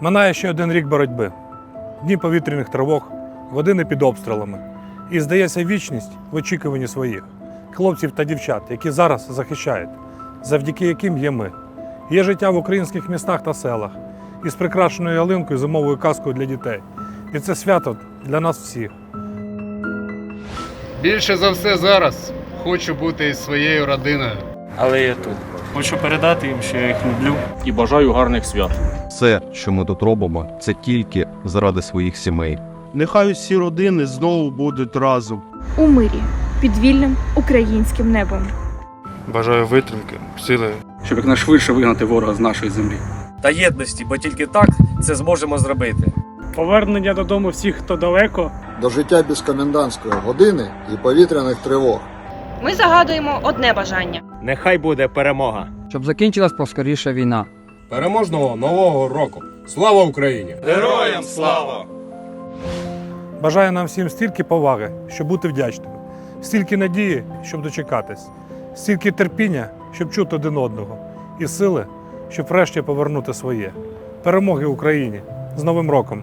Минає ще один рік боротьби, дні повітряних тривог, години під обстрілами. І здається вічність в очікуванні своїх хлопців та дівчат, які зараз захищають, завдяки яким є ми. Є життя в українських містах та селах із прикрашеною ялинкою, зимовою казкою для дітей. І це свято для нас всіх. Більше за все зараз хочу бути із своєю родиною. але я тут. Хочу передати їм, що я їх люблю. і бажаю гарних свят. Все, що ми тут робимо, це тільки заради своїх сімей. Нехай усі родини знову будуть разом. у мирі під вільним українським небом. Бажаю витримки, сили Щоб якнайшвидше вигнати ворога з нашої землі. Та єдності, бо тільки так це зможемо зробити. Повернення додому всіх, хто далеко, до життя без комендантської години і повітряних тривог. Ми загадуємо одне бажання. Нехай буде перемога. щоб закінчилась поскоріше війна. Переможного нового року! Слава Україні! Героям слава! Бажаю нам всім стільки поваги, щоб бути вдячними, стільки надії, щоб дочекатись, стільки терпіння, щоб чути один одного, і сили, щоб врешті повернути своє. Перемоги Україні з Новим роком!